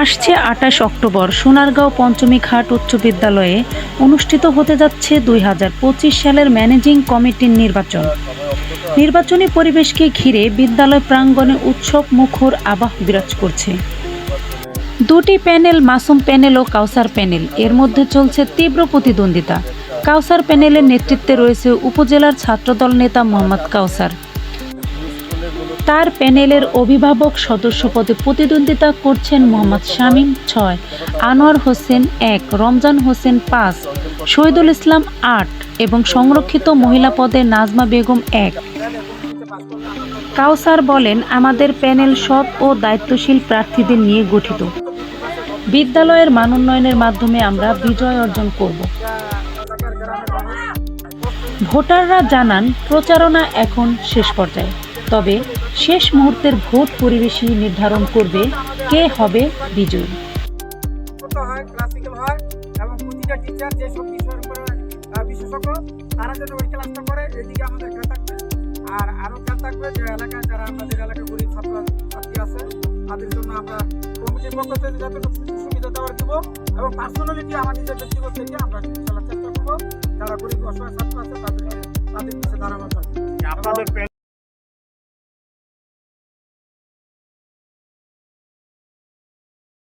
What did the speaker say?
আসছে আঠাশ অক্টোবর, সোনারগাঁও পঞ্চমী ঘাট উচ্চ বিদ্যালয়ে অনুষ্ঠিত হতে যাচ্ছে দুই হাজার পঁচিশ সালের ম্যানেজিং কমিটির নির্বাচন। নির্বাচনী পরিবেশকে ঘিরে বিদ্যালয় প্রাঙ্গণে উৎসব মুখর আবাহ বিরাজ করছে। দুটি প্যানেল, মাসুম প্যানেল ও কাউসার প্যানেল, এর মধ্যে চলছে তীব্র প্রতিদ্বন্দ্বিতা। কাউসার প্যানেলের নেতৃত্বে রয়েছে উপজেলার ছাত্রদল নেতা মোহাম্মদ কাউসার। তার প্যানেলের অভিভাবক সদস্য পদে প্রতিদ্বন্দ্বিতা করছেন মোহাম্মদ শামীম ছয়, আনোয়ার হোসেন এক, রমজান হোসেন পাঁচ, শহীদুল ইসলাম আট এবং সংরক্ষিত মহিলা পদে নাজমা বেগম এক। কাউসার বলেন, আমাদের প্যানেল সৎ ও দায়িত্বশীল প্রার্থীদের নিয়ে গঠিত। বিদ্যালয়ের মান উন্নয়নের মাধ্যমে আমরা বিজয় অর্জন করব। ভোটাররা জানান, প্রচারণা এখন শেষ পর্যায়ে। তবে শেষ মুহূর্তের ভোট পরিবেশই নির্ধারণ করবে কে হবে বিজয়ী। হয় এবং তারা যেন করে আমাদের আরও যারা আমাদের আছে জন্য আমরা কমিটির পক্ষ থেকে যাতে সুবিধা দেওয়ার দিব এবং পার্সোনালিটি আমার নিজের ব্যক্তিগত থেকে আমরা চেষ্টা করব যারা গরিব অসহায় ছাত্র আছে তাদের তাদের পিছিয়ে আপনাদের